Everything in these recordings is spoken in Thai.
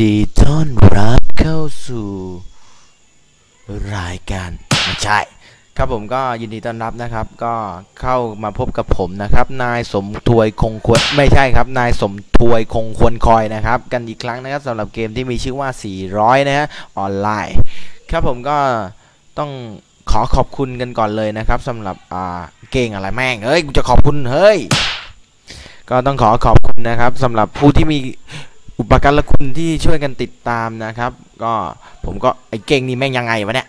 ดีต้อนรับเข้าสู่รายการไม่ใช่ ครับผมก็ยินดีต้อนรับนะครับ ก็เข้ามาพบกับผมนะครับ นายสมทวยคงควรไม่ใช่ครับ นายสมทวยคงควรคอยนะครับ กันอีกครั้งนะครับสำหรับเกมที่มีชื่อว่า 400 นะฮะออนไลน์ ครับผมก็ต้องขอขอบคุณกันก่อนเลยนะครับสำหรับอ่าเก่งอะไรแม่งเฮ้ยกูจะขอบคุณเฮ้ยก็ต้องขอขอบคุณนะครับสำหรับผู้ที่มี อุปการะคุณที่ช่วยกันติดตามนะครับ ก็ผมก็ไอ้เก่งนี่แม่งยังไงวะเนี่ย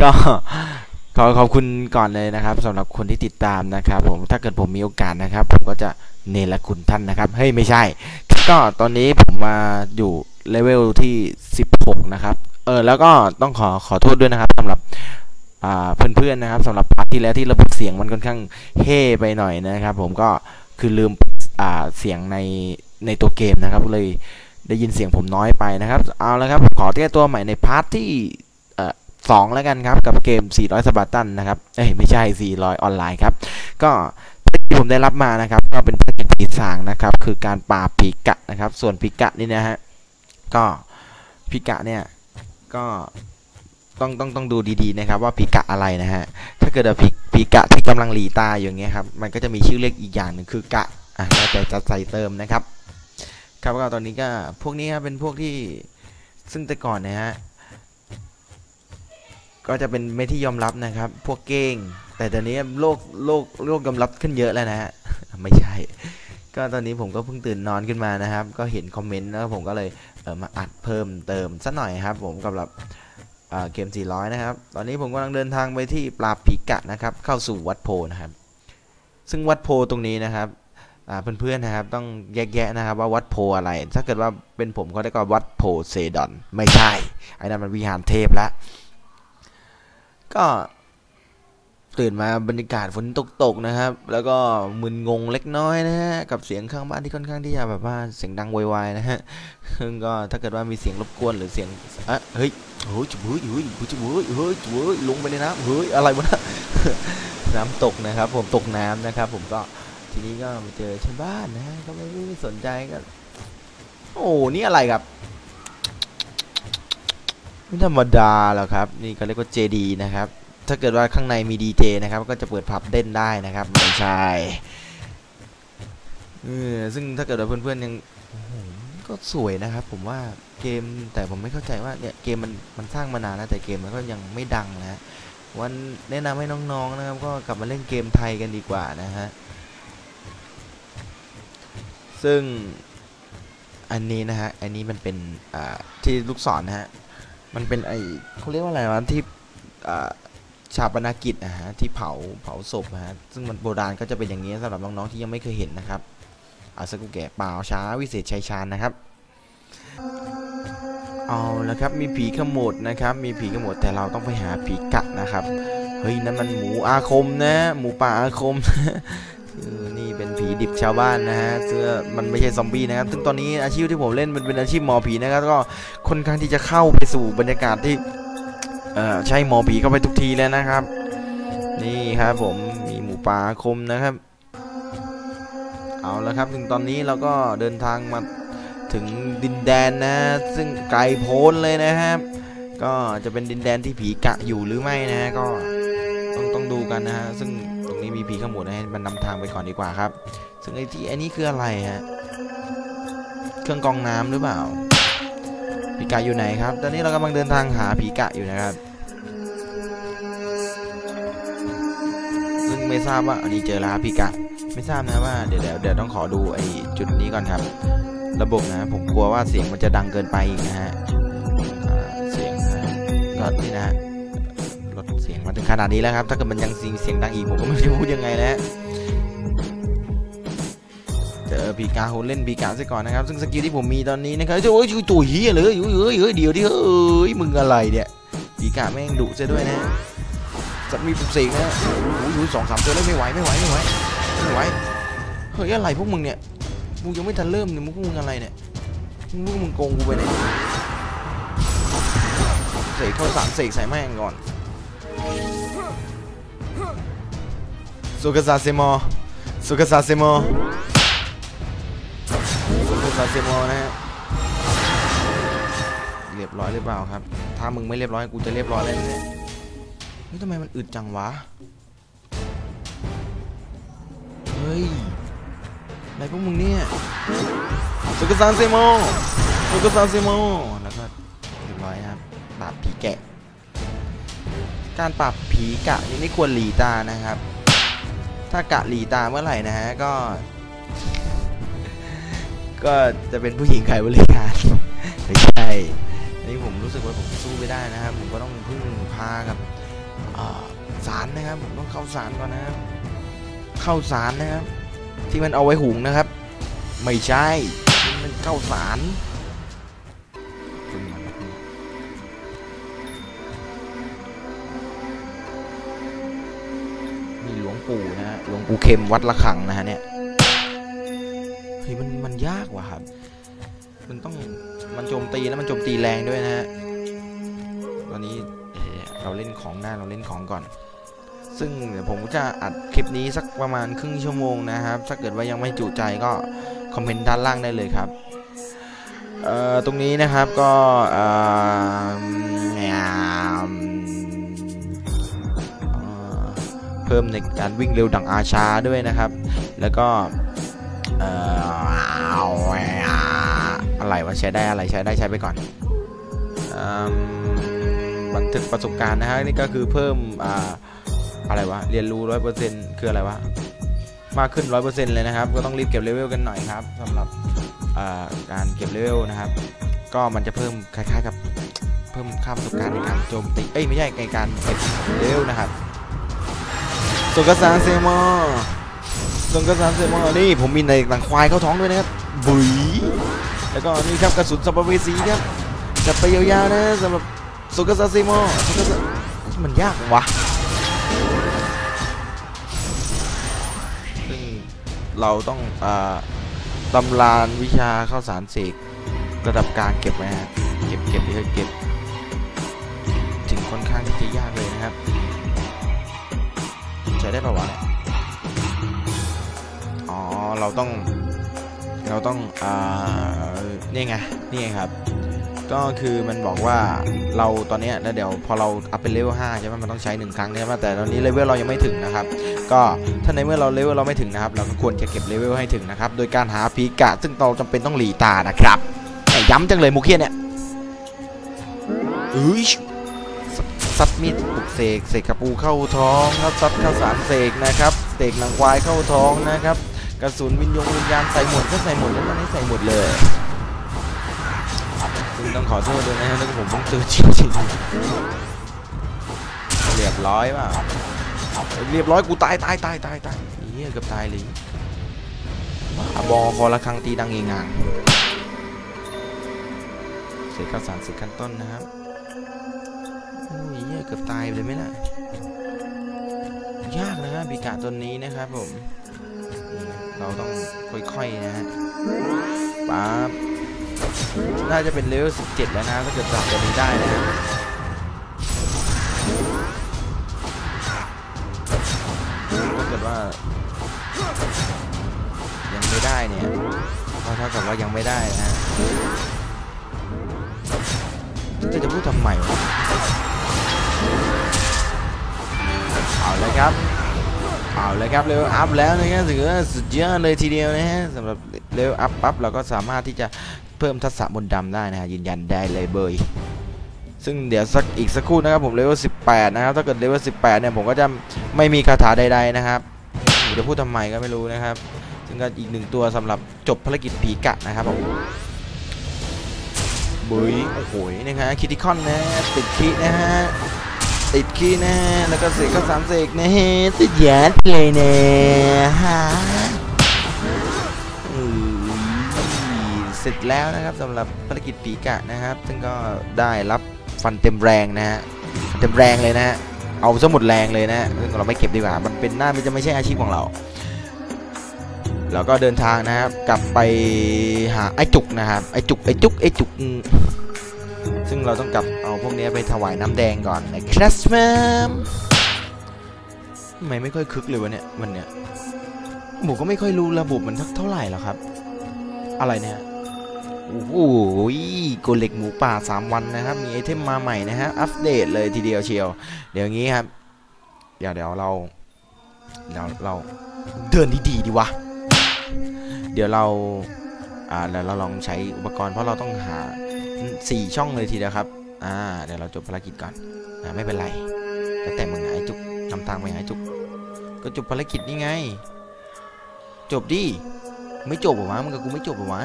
ก็ขอขอบคุณก่อนเลยนะครับสำหรับคนที่ติดตามนะครับ ผมถ้าเกิดผมมีโอกาสนะครับ ผมก็จะเนรคุณท่านนะครับเฮ้ยไม่ใช่ ก็ตอนนี้ผมมาอยู่เลเวลที่ 16 นะครับเออแล้วก็ต้องขอขอโทษด้วยนะครับสำหรับอ่าเพื่อนๆนะครับสำหรับพาร์ทที่แล้วที่ระบบเสียงมันค่อนข้างเฮ่ไปหน่อยนะครับ ผมก็คือลืมเสียงใน ในตัวเกมนะครับเลยได้ยินเสียงผมน้อยไปนะครับ เอาละครับ ขอแก้ตัวใหม่ในพาร์ทที่สองแล้วกันครับ กับเกม 400สปาร์ตันนะครับ เอ้ย ไม่ใช่ 400 ออนไลน์ครับ ก็ที่ผมได้รับมานะครับ ก็เป็นภารกิจที่สางนะครับ คือการป่าบปีกะนะครับ ส่วนปีกะนี่นะฮะ ก็ปีกะเนี่ย ก็ต้องต้องต้องดูดีๆนะครับว่าปีกะอะไรนะฮะ ถ้าเกิดว่าปีปีกะที่กำลังหลีตาอยู่อย่างเงี้ยครับ มันก็จะมีชื่อเรียกอีกอย่างหนึ่งคือกะ อะแล้วแต่จะใส่เติมนะครับ ครับก็ตอนนี้ก็พวกนี้ครับเป็นพวกที่ซึ่งแต่ก่อนนะฮะก็จะเป็นไม่ที่ยอมรับนะครับ พวกเก้ง แต่ตอนนี้โลกโลกโลกยอมรับขึ้นเยอะแล้วนะฮะไม่ใช่ ก็ตอนนี้ผมก็เพิ่งตื่นนอนขึ้นมานะครับ ก็เห็นคอมเมนต์แล้วผมก็เลยเออมาอัดเพิ่มเติมสักหน่อยครับ ผมสำหรับอ่าเกม 400 นะครับ ตอนนี้ผมกำลังเดินทางไปที่ปราบผีกะนะครับ เข้าสู่วัดโพนะครับ ซึ่งวัดโพตรงนี้นะครับ เพื่อนๆนะครับต้องแยกแยะนะครับว่าวัดโพอะไร ถ้าเกิดว่าเป็นผมก็ได้ก็วัดโพเซดอน ไม่ใช่ไอ้นั่นมันวิหารเทพแล้วก็ตื่นมาบรรยากาศฝนตกๆนะครับ แล้วก็มึนงงเล็กน้อยนะฮะกับเสียงข้างบ้านที่ค่อนข้างที่จะแบบว่าเสียงดังไวๆนะฮะซึ่งก็ถ้าเกิดว่ามีเสียงรบกวนหรือเสียงอะเฮ้ยเฮ้ยจุ๊บเฮ้ยเฮ้ยจุ๊บเฮ้ยเฮ้ยจุ๊บเฮ้ยลงไปในน้ำเฮ้ยอะไรวะน้ำตกนะครับ ผมตกน้ำนะครับ ผมก็ ทีนี้ก็มาเจอชาวบ้านนะก็ไม่ไม่สนใจก็ โอ้นี่อะไรครับไม่ธรรมดาหรอกครับ นี่เขาเรียกว่าเจดีนะครับ ถ้าเกิดว่าข้างในมีดีเจนะครับ ก็จะเปิดผับเต้นได้นะครับไม่ใช่เออซึ่งถ้าเกิดว่าเพื่อนๆยังโอ้โหก็สวยนะครับ ผมว่าเกมแต่ผมไม่เข้าใจว่าเนี่ยเกมมันมันสร้างมานานแล้วแต่เกมมันก็ยังไม่ดังนะฮะวันแนะนำให้น้องๆนะครับ ก็กลับมาเล่นเกมไทยกันดีกว่านะฮะ ซึ่งอันนี้นะฮะ อันนี้มันเป็นที่ลูกศรนะฮะ มันเป็นไอเขาเรียกว่าอะไรวะที่ชาปนกิจนะฮะที่เผาเผาศพนะฮะ ซึ่งมันโบราณก็จะเป็นอย่างนี้สำหรับน้องๆที่ยังไม่เคยเห็นนะครับอาสกุแกะเปล่าช้าวิเศษชัยชาญนะครับ เอาละครับมีผีขโมดนะครับ มีผีขโมดแต่เราต้องไปหาผีกะนะครับ เฮ้ยนั่นมันหมูอาคมนะ หมูป่าอาคมเออนี่ ดิบชาวบ้านนะฮะเสื้อมันไม่ใช่ซอมบี้นะครับซึ่งตอนนี้อาชีพที่ผมเล่นมันเป็นอาชีพหมอผีนะครับก็ค่อนข้างที่จะเข้าไปสู่บรรยากาศที่เอ่อใช่หมอผีเข้าไปทุกทีแล้วนะครับ นี่ครับผมมีหมูป่าคมนะครับ เอาละครับถึงตอนนี้เราก็เดินทางมาถึงดินแดนนะ ซึ่งไกลโพ้นเลยนะครับ ก็จะเป็นดินแดนที่ผีกะอยู่หรือไม่นะฮะก็ต้องต้องดูกันนะฮะซึ่ง ตรงนี้มีผีขโมดนะฮะมันนำทางไปก่อนดีกว่าครับ ซึ่งไอ้ที่อันนี้คืออะไรฮะ เครื่องกรองน้ำหรือเปล่า ผีกะอยู่ไหนครับ ตอนนี้เรากำลังเดินทางหาผีกะอยู่นะครับ ซึ่งไม่ทราบว่าอันนี้เจอแล้วผีกะ ไม่ทราบนะว่าเดี๋ยวเดี๋ยวเดี๋ยวต้องขอดูไอ้จุดนี้ก่อนครับ ระบบนะ ผมกลัวว่าเสียงมันจะดังเกินไปอีกนะฮะเสียงนะก็นี่นะฮะ มาถึงขนาดนี้แล้วครับ ถ้าเกิดมันยังเสียงดังอีกผมก็ไม่รู้จะพูดยังไงแล้วเจอปีกาโหเล่นปีกาซะก่อนนะครับ ซึ่งสกิลที่ผมมีตอนนี้นะครับโอ้ยตัวเฮียเลยเฮ้ยเฮ้ยเฮ้ยเดี๋ยวดิเฮ้ยมึงอะไรเนี่ยปีกาแม่งดุซะด้วยนะจะมีปลุกเสกนะโอ้ยโอ้ยสองสามตัวแล้วไม่ไหวไม่ไหวไม่ไหวไม่ไหวเฮ้ยอะไรพวกมึงเนี่ยมึงยังไม่ทันเริ่มเลยมึงพวกมึงอะไรเนี่ยมึงพวกมึงโกงกูไปเนี่ยเสกเข้าสารเสกใส่แม่งก่อน สุกาซาเซโมสุกาซาเซโมสุกาซาเซโมนะฮะ เรียบร้อยหรือเปล่าครับ ถ้ามึงไม่เรียบร้อยกูจะเรียบร้อยเลยเนี่ยเฮ้ยทำไมมันอึดจังวะ เฮ้ยอะไรพวกมึงเนี่ยสุกซานเซโมสุกซานเซโมแล้วก็เรียบร้อยครับปราบผีแกะ การปราบผีกะนี่ไม่ควรหลีตานะครับ ถ้ากะหลีตาเมื่อไหร่นะฮะก็ ก็จะเป็นผู้หญิงขายบริการไม่ใช่อันนี้ผมรู้สึกว่าผมสู้ไม่ได้นะครับ ผมก็ต้องพึ่งพากับสารนะครับ ผมต้องเข้าสารก่อนนะครับ เข้าสารนะครับ ที่มันเอาไว้หุงนะครับ ไม่ใช่ มันเข้าสาร ปู่นะฮะหลวงปู่เข็มวัดละขังนะฮะเนี่ยเฮ้ยมันมันยากว่ะครับ มันต้องมันโจมตีแล้วมันโจมตีแรงด้วยนะฮะตอนนี้เราเล่นของได้เราเล่นของก่อน ซึ่งเดี๋ยวผมจะอัดคลิปนี้สักประมาณครึ่งชั่วโมงนะครับ ถ้าเกิดว่ายังไม่จุใจก็คอมเมนต์ด้านล่างได้เลยครับเอ่อตรงนี้นะครับก็ พิ่มในการวิ่งเร็วดังอาชาด้วยนะครับ แล้วก็เอ่ออะไรวะใช้ได้อะไรใช้ได้ใช้ไปก่อนอบันทึกประสบการณ์นะฮะนี่ก็คือเพิ่มอ่าอะไรวะเรียนรู้ร้อยเปอร์เซ็นต์คืออะไรวะมากขึ้นร้อยเปอร์เซ็นต์เลยนะครับ ก็ต้องรีบเก็บเลเวลกันหน่อยครับสำหรับอ่าการเก็บเลเวลนะครับ ก็มันจะเพิ่มคล้ายๆกับเพิ่มค่าประสบการณ์ในการโจมตีเอ้ยไม่ใช่ในการเก็บเลเวลนะครับ ส่วนกระสานเซมอส่วนกระสานเซมอนี่ผมมีในหลังควายเข้าท้องด้วยนะครับบุ๋ยแล้วก็นี่ครับกระสุนสัมภเวสีครับจัดไปยาวๆนะสำหรับส่วนกระสานเซมอส่วนกระสานมันยากวะซึ่งเราต้องอตำรานวิชาข้าวสารเสกระดับกลางเก็บไว้ฮะเก็บเก็บเยอะเก็บ ถึงค่อนข้างที่จะยากเลยนะครับ ช้ได้ปะวะเนี่ยอ๋อ เราต้อง เราต้อง อ่า นี่ไง นี่ไงครับ ก็คือมันบอกว่าเราตอนนี้แล้วเดี๋ยวพอเราอัพเป็นเลเวล5ใช่ไหมมันต้องใช้ 1 ครั้งใช่ไหมแต่ตอนนี้เลเวลเรายังไม่ถึงนะครับ ก็ถ้าในเมื่อเราเลเวลเราไม่ถึงนะครับ เราก็ควรจะเก็บเลเวลให้ถึงนะครับ โดยการหาพีกะ ซึ่งเราจำเป็นต้องหลีตานะครับ ย้ำจังเลยมุกเคียเนี่ยอุ้ย ซัดมีดปลุกเสกเสกกระปูเข้าท้องครับซัดข้าวสารเสกนะครับเสกหนังควายเข้าท้องนะครับกระสุนวิญญงวิญญาณใส่หมดก็ใส่หมดแล้วตอนนี้ใส่หมดเลยซึ่งต้องขอโทษด้วยนะฮะแล้วก็ผมต้องซื้อจริงๆเรียบร้อยป่ะเรียบร้อยกูตายตายตายตายตายเฮียเกือบตายเลยบ้าบอคอละครังตีดังเองงางเสกข้าวสารเสกขั้นต้นนะครับ กือบตายเลยไหมล่ะ ยากนะฮะปีกาตัวนี้นะครับผม เราต้องค่อยๆนะฮะปั๊บน่าจะเป็นเลเวล17 แล้วนะถ้าเกิดจับตัวนี้ได้นะฮะถ้าเกิดว่า ยังไม่ได้เนี่ยก็เท่ากับว่ายังไม่ได้นะฮะจะจะพูดทำไมวะ เอาเลยครับ เอาเลยครับเร็วลอัพแล้วนะครับถือว่าสุดยอดเลยทีเดียวนะฮะสำหรับเร็วลอัพปั๊บเราก็สามารถที่จะเพิ่มทักษะมนต์ดำได้นะฮะยืนยันได้เลยเบยซึ่งเดี๋ยวสักอีกสักครู่นะครับผมเลเวล18 นะครับ ถ้าเกิดเลเวล18 เนี่ย ผมก็จะไม่มีคาถาใดๆนะครับจะพูดทำไมก็ไม่รู้นะครับ ซึ่งก็อีกหนึ่งตัวสำหรับจบภารกิจผีกะนะครับผมบุยโอ้โหนะฮะคิติคอนนะติดคินะฮะ ติดขี้แนะแล้วก็เสกก็สามเสกนะฮะสุดยอดเลยนะฮะเสร็จแล้วนะครับสำหรับภารกิจปีกะนะครับ ซึ่งก็ได้รับฟันเต็มแรงนะฮะเต็มแรงเลยนะฮะเอาซะหมดแรงเลยนะฮะซึ่งเราไม่เก็บดีกว่า มันเป็นหน้ามันจะไม่ใช่อาชีพของเราแล้วก็เดินทางนะครับกลับไปหาไอ้จุกนะครับไอ้จุกไอ้จุกไอ้จุก ซึ่งเราต้องกลับเอาพวกนี้ไปถวายน้ำแดงก่อนนะครับแมมทำไมไม่ค่อยคึกเลยวะเนี่ยวันเนี้ยผมก็ไม่ค่อยรู้ระบบมันเท่าไหร่หรอกครับ อะไรเนี่ยโอ้โหโกเล็กหมูป่า 3 วันนะครับ มีไอเทมมาใหม่นะฮะ อัปเดตเลยทีเดียวเชียว เดี๋ยวงี้ครับ เดี๋ยวเดี๋ยวเราเดี๋ยวเราเดินดีๆดีวะ เดี๋ยวเรา อ่าแล้วเราลองใช้อุปกรณ์เพราะเราต้องหา 4 ช่องเลยทีเดียวครับ อ่า เดี๋ยวเราจบภารกิจก่อนอ่าไม่เป็นไร แล้วแต่มึงไอ้จุกนำทางไปไอ้จุก ก็จบภารกิจนี่ไง จบดิ ไม่จบหรอวะมึงกับกูไม่จบหรอวะ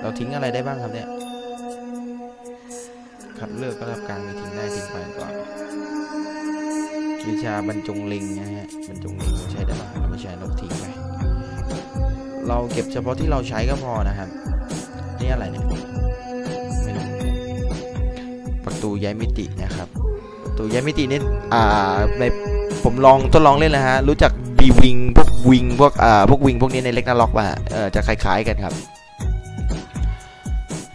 เราทิ้งอะไรได้บ้างครับเนี่ย คัดเลือกก็รับการทิ้งได้ทิ้งไปก่อน วิชาบรรจงลิงนะฮะ บรรจงลิงใช้ได้เราไม่ใช้ลบทิ้งไป เราเก็บเฉพาะที่เราใช้ก็พอนะครับ นี่อะไรเนี่ยไม่รู้ประตูย้ายมิตินะครับประตูย้ายมิตินี่อ่าในผมลองทดลองเล่นแล้วฮะรู้จักบีวิงพวกวิงพวกอ่าพวกวิงพวกนี้ในเล็กนาล็อกป่ะเออจะคล้ายๆกันครับ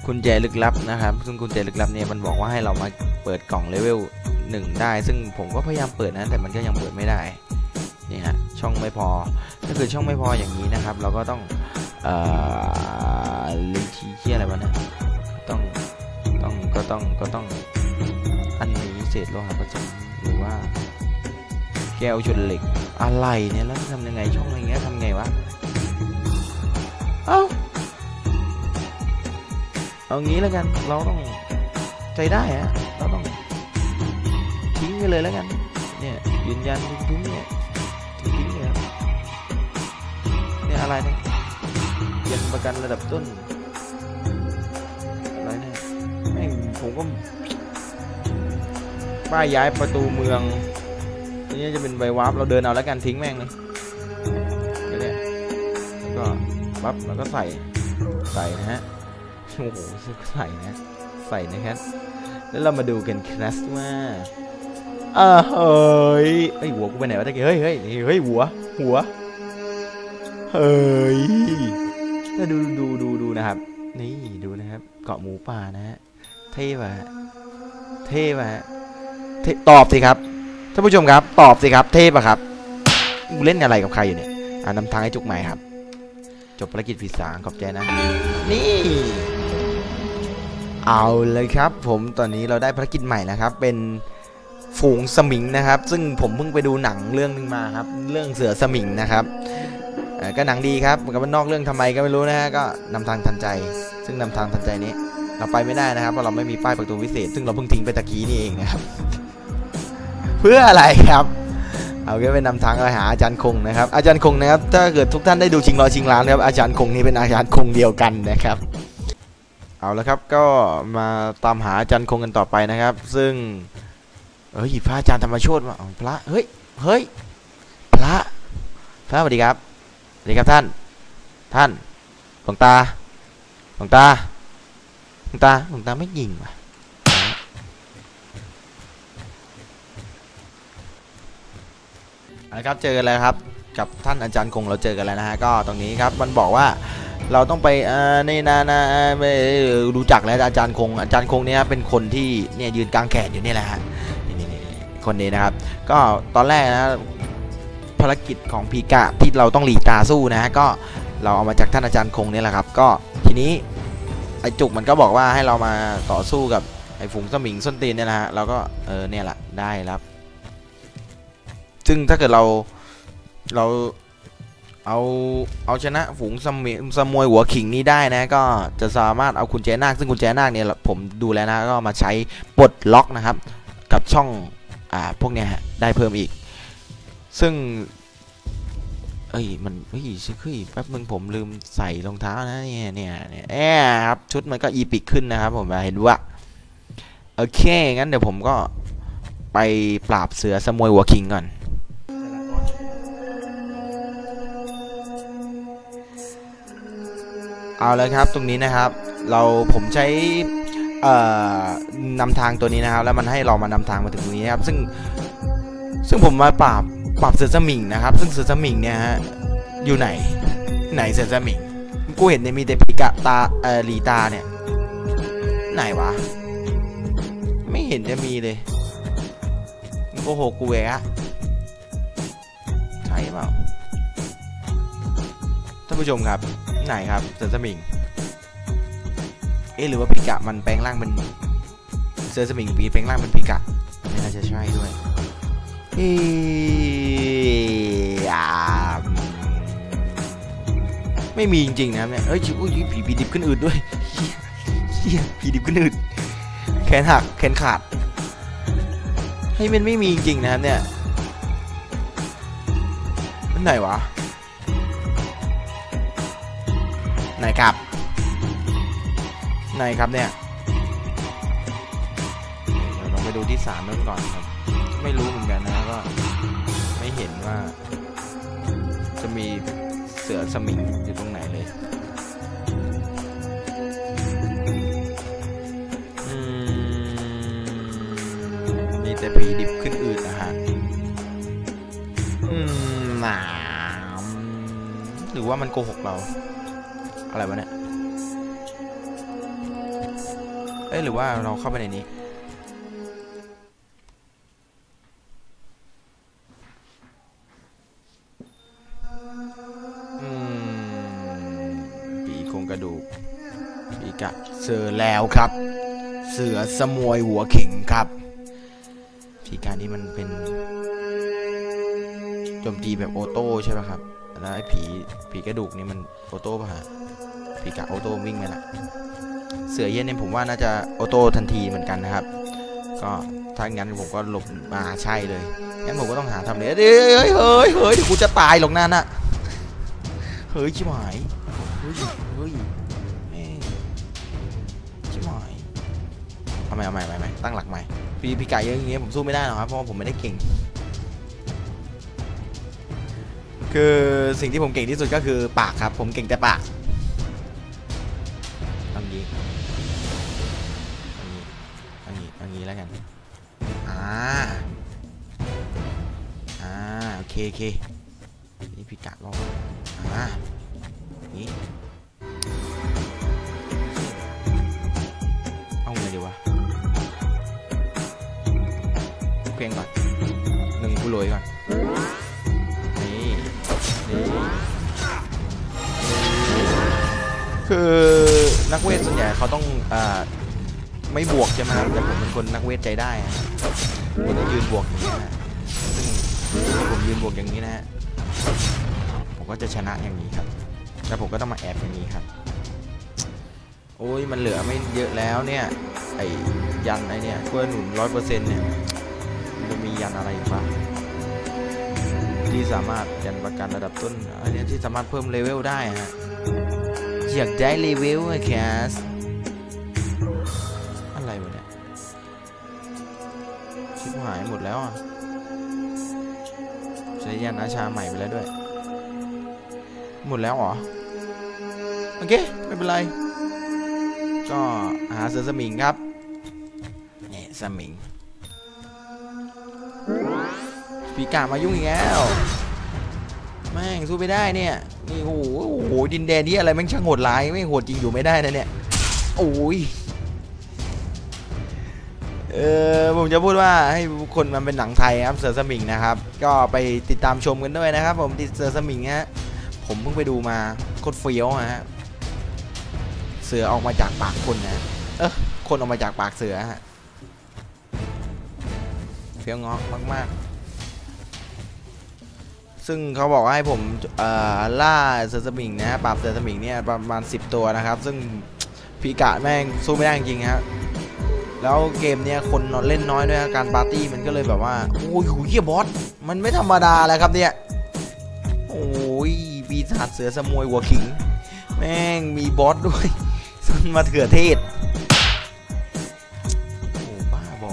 กุญแจลึกลับนะครับ ซึ่งกุญแจลึกลับเนี่ยมันบอกว่าให้เรามาเปิดกล่องเลเวลหนึ่งได้ ซึ่งผมก็พยายามเปิดนะ แต่มันก็ยังเปิดไม่ได้ นี่ฮะ ช่องไม่พอ ถ้าเกิดช่องไม่พออย่างนี้นะครับ เราก็ต้อง เอ่อลิงชี้เชี่ยอะไรวะเนี่ยต้องต้องก็ต้องก็ต้องอันนี้เศษโลหะผสมหรือว่า แก้วชนเหล็กอะไรเนี่ยแล้วทำยังไงช่องอะไรเงี้ยทำไงวะเอ้าเอางี้แล้วกันเราต้องใจได้ฮะเราต้องทิ้งไปเลยแล้วกันเนี่ยยืนยันทิ้งเนี่ยทิ้งเนี่ยครับเนี่ยอะไรเนี่ย เย็นประกันระดับต้นอะไรเนี่ยแม่งผมก็ป้ายย้ายประตูเมืองนี่จะเป็นใบวาร์ปเราเดินเอาแล้วกันทิ้งแม่งเลยเนี่ยแล้วก็ปั๊บแล้วก็ใส่ใส่นะฮะโอ้โหใส่นะใส่นะครับแล้วเรามาดูกันครับว่าอ่าเฮ้ยเฮ้ยหัวกูไปไหนวะตะกี้เฮ้ยเฮ้ยเฮ้ยหัวหัวเฮ้ย ถ้าดูดูดูดูนะครับ นี่ดูนะครับ เกาะหมูป่านะฮะเท่ป่ะเท่ป่ะตอบสิครับท่านผู้ชมครับ ตอบสิครับ เท่ป่ะครับกูเล่นอะไรกับใครอยู่เนี่ยอ่านำทางให้จุกใหม่ครับ จบภารกิจผิดสางขอบใจนะ นี่ เอาเลยครับ ผมตอนนี้เราได้ภารกิจใหม่แล้วครับ เป็นฝูงสมิงนะครับ ซึ่งผมเพิ่งไปดูหนังเรื่องหนึงมาครับ เรื่องเสือสมิงนะครับ ก็หนังดีครับมันก็เป็นนอกเรื่องทำไมก็ไม่รู้นะฮะก็นำทางทันใจ ซึ่งนำทางทันใจนี้ เราไปไม่ได้นะครับเพราะเราไม่มีป้ายประตูวิเศษ ซึ่งเราเพิ่งทิ้งไปตะกี้นี่เองนะครับ เพื่ออะไรครับ เอาก็ไปนำทางไปหาอาจารย์คงนะครับ อาจารย์คงนะครับ ถ้าเกิดทุกท่านได้ดูชิงร้อยชิงล้านนะครับอาจารย์คงนี่เป็นอาจารย์คงเดียวกันนะครับ เอาละครับก็มาตามหาอาจารย์คงกันต่อไปนะครับ ซึ่งเอ้ยพระอาจารย์ธรรมโชตมาพระเฮ้ยเฮ้ยพระพระสวัสดีครับ ดีครับท่าน ท่านหลวงตาหลวงตาหลวงตาหลวงตาไม่ยิงว่ะเอาละครับเจอกันแล้วครับกับท่านอาจารย์คงเราเจอกันแล้วนะฮะก็ตรงนี้ครับมันบอกว่าเราต้องไปอ่อนี่นะนะเอ่อไม่รู้จักแล้วอาจารย์คงอาจารย์คงเนี่ยเป็นคนที่เนี่ยยืนกลางแขนอยู่นี่แหละฮะนี่นี่คนนี้นะครับ ก็ตอนแรกนะ ภารกิจของพีกะที่เราต้องหลีตาสู้นะฮะก็เราเอามาจากท่านอาจารย์คงเนี่ยแหละครับ ก็ทีนี้ไอจุกมันก็บอกว่าให้เรามาต่อสู้กับไอฝูงสมิงส้นตีนเนี่ยนะฮะเราก็เออเนี่ยแหละได้แล้วซึ่งถ้าเกิดเราเราเอาเอาชนะฝูงสมิสมวยหัวขิงนี้ได้นะ ก็จะสามารถเอากุญแจนาคซึ่งกุญแจนาคเนี่ยผมดูแล้วนะก็มาใช้ปลดล็อกนะครับ กับช่องอ่าพวกเนี้ยได้เพิ่มอีก ซึ่ง เอ้ย มันเฮ้ยชิคุยแป๊บนึงผมลืมใส่รองเท้านะเนี่ยเนี่ยเนี่ยแอบครับ ชุดมันก็อีปิกขึ้นนะครับผมเห็นว่าโอเค งั้นเดี๋ยวผมก็ไปปราบเสือสมวยหัวขิงก่อนเอาเลยครับตรงนี้นะครับเราผมใช้เอ่อนำทางตัวนี้นะครับ แล้วมันให้เรามานำทางมาถึงตรงนี้นะครับ ซึ่งซึ่งผมมาปราบ ปราบเสือสมิงนะครับ ซึ่งเสือสมิงเนี่ยฮะอยู่ไหนไหนเสือสมิงกูเห็นเนี่ยมีแต่ปิกะตาเออลีตาเนี่ยไหนวะ ไม่เห็นจะมีเลยมึงโกหกกูเองอะใช่เปล่าท่านผู้ชมครับ ไหนครับเสือสมิงเอ๊ะหรือว่าปีกะมันแปลงร่างเป็นเสือสมิงปีแปลงร่างเป็นปีกะไม่น่าจะใช่ด้วย ไม่มีจริงๆนะครับเนี่ยเอ้ยชิอุ้ยผีผีดิบขึ้นอืดด้วยเฮียผีดิบขึ้นอืดแขนหักแขนขาด ให้มันไม่มีจริงๆนะครับเนี่ยมันไหนวะไหนครับไหนครับเนี่ยเดี๋ยวเราไปดูที่สามนั่นก่อนครับ ไม่รู้เหมือนกันนะก็ไม่เห็นว่า จะมีเสือสมิงอยู่ตรงไหนเลยมีแต่ผีดิบขึ้นอืดนะฮะหนามหรือว่ามันโกหกเรา อะไรวะเนี่ย เอ้ยหรือว่าเราเข้าไปในนี้ โครงกระดูกปีกะเสือแล้วครับ เสือสมวยหัวเข็งครับปีการนี่มันเป็นโจมตีแบบออโต้ใช่ไหมครับ แล้วไอ้ผีผีกระดูกนี่มันออโต้ป่ะฮะปีกะออโต้วิ่งไหมล่ะเสือเย็นเนี่ยผมว่าน่าจะออโต้ทันทีเหมือนกันนะครับ ก็ถ้างั้นผมก็หลบมาใช่เลยงั้นผมก็ต้องหาทำเลยเฮ้ยเฮ้ยเฮ้ยเดี๋ยวกูจะตายหรอกนั่นน่ะเฮ้ยชิบหายเฮ้ ยเฮ้ยแม่ชิบหายเอาใหม่เอาใหม่ใหม่ตั้งหลักใหม่พี่พี่ไก่เยอะอย่างเงี้ยผมสู้ไม่ได้หรอกครับเพราะว่าผมไม่ได้เก่ง คือสิ่งที่ผมเก่งที่สุดก็คือปากครับ ผมเก่งแต่ปากอันนี้อันนี้อันนี้อันนี้แล้วกันอ่าอ่าโอเคโอเคนี่พี่กะลองอ่านี่ คือนักเวทส่วนใหญ่เขาต้องอ่าไม่บวกใช่ไหมแต่ผมเป็นคนนักเวทใจได้ผมต้องยืนบวกอย่างนี้นะซึ่งผมยืนบวกอย่างนี้นะฮะผมก็จะชนะอย่างนี้ครับแล้วผมก็ต้องมาแอบอย่างนี้ครับ โอ้ยมันเหลือไม่เยอะแล้วเนี่ยไอ้ยันไอ้เนี่ยช่วยหนุนร้อยเปอร์เซ็นต์เนี่ยจะมียันอะไรอีกบ้างที่สามารถยันประกันระดับต้นอันนี้ที่สามารถเพิ่มเลเวลได้ฮะ อยากได้เลเวลอะแคสอะไรวะเนี่ยชิบหายหมดแล้วอะใช้ยันอาชาใหม่ไปแล้วด้วย หมดแล้วเหรอ โอเค ไม่เป็นไร ก็หาเสือสมิงครับนี่สมิงปีกามายุ่งอีกแล้ว แม่งสู้ไม่ได้เนี่ยนี่โอ้โหโอ้โหดินแดนนี้อะไรแม่งช่างโหดร้ายไม่โหดจริงอยู่ไม่ได้นะเนี่ยโอ้ยเออผมจะพูดว่าให้คนมันเป็นหนังไทยครับเสือสมิงนะครับ ก็ไปติดตามชมกันด้วยนะครับ ผมติดเสือสมิงฮะผมเพิ่งไปดูมาโคตรเฟี้ยวฮะเสือออกมาจากปากคนนะเออคนออกมาจากปากเสือฮะเฟี้ยวงาะมากๆ ซึ่งเขาบอกว่าให้ผมล่าเสือสมิงนะฮะปราบเสือสมิงเนี่ยประมาณ 10 ตัวนะครับ ซึ่งพีกะแม่งสู้ไม่ได้จริงฮะแล้วเกมเนี้ยคนเล่นน้อยด้วยการปาร์ตี้มันก็เลยแบบว่า โอ้ยหูเฮียบอสมันไม่ธรรมดาแล้วครับเนี่ยโอ้ยปีศาจเสือสมวยหัวขิง แม่งมีบอสด้วยสันมาเถื่อเทศโอ้บ้าบอ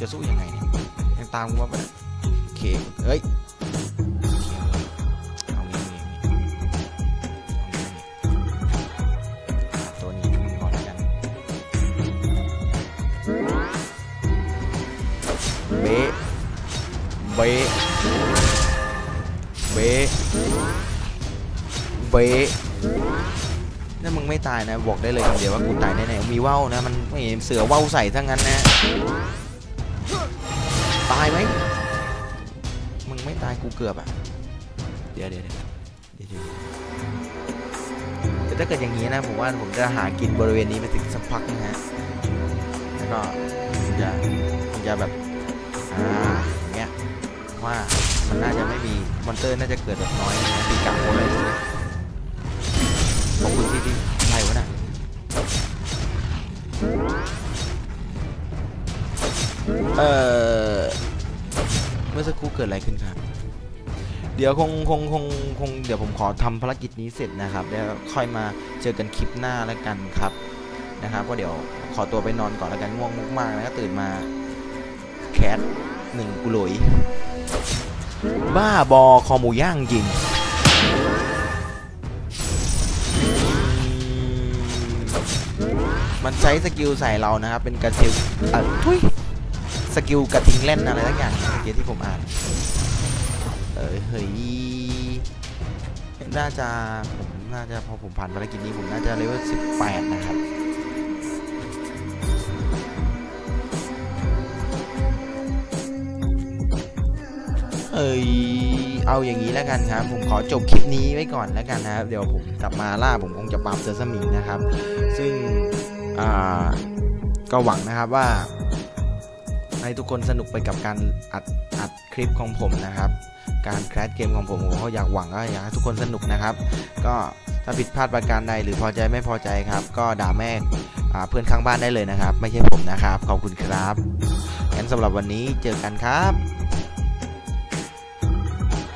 จะสู้ยังไงเนี่ยยังตามกูมาปะเนี่ยโอเคเฮ้ย เบเบเบะถ้ามึงไม่ตายนะบอกได้เลยคำเดียวว่ากูตายแน่ๆมีว่าวนะมันไม่เห็นเสือว่าวใส่ทั้งนั้นนะตายไหมมึงไม่ตายกูเกือบอะเดี๋ยวเดี๋ยวเดี๋ยวเดี๋ยวเดี๋ยวแต่ถ้าเกิดอย่างนี้นะผมว่าผมจะหากินบริเวณนี้ไปถึงสักพักนะฮะแล้วก็จะจะแบบอ่า ว่ามันน่าจะไม่มีมอนเตอร์น่าจะเกิดแบบน้อยนะตีกลับหมเลยเลยขอบคุณที่ที่อะไรวะน่ะเออเมื่อสักครู่เกิดอะไรขึ้นครับ เดี๋ยวคงคงคงคงเดี๋ยวผมขอทำภารกิจนี้เสร็จนะครับแล้วค่อยมาเจอกันคลิปหน้าแล้วกันครับนะครับก็เดี๋ยวขอตัวไปนอนก่อนแล้วกันง่วงมากๆแล้วก็ตื่นมาแคทหนึ่งกุหลย บ้าบอคอหมูย่างจริง มันใช้สกิลใส่เรานะครับ เป็นกระทิวอะทุยสกิลกระทิงเล่นอะไรทั้งอย่างเมื่อกี้ที่ผมอ่าน เอยเฮ้ยน่าจะผมน่าจะพอผมผ่านภารกิจนี้ผมน่าจะเลเวล18 นะครับ เอ้ยเอาอย่างนี้แล้วกันครับ ผมขอจบคลิปนี้ไว้ก่อนแล้วกันนะครับ เดี๋ยวผมกลับมาล่าผมคงจะปราบเซอร์สมิงนะครับ ซึ่งอ่าก็หวังนะครับว่า ให้ทุกคนสนุกไปกับการอัดอัดคลิปของผมนะครับการแคสเกมของผมผมก็อยากหวังก็อยากให้ทุกคนสนุกนะครับ ก็ถ้าผิดพลาดประการใดหรือพอใจไม่พอใจครับ ก็ด่าแม่เพื่อนข้างบ้านได้เลยนะครับ ไม่ใช่ผมนะครับ ขอบคุณครับงั้นสำหรับวันนี้เจอกันครับ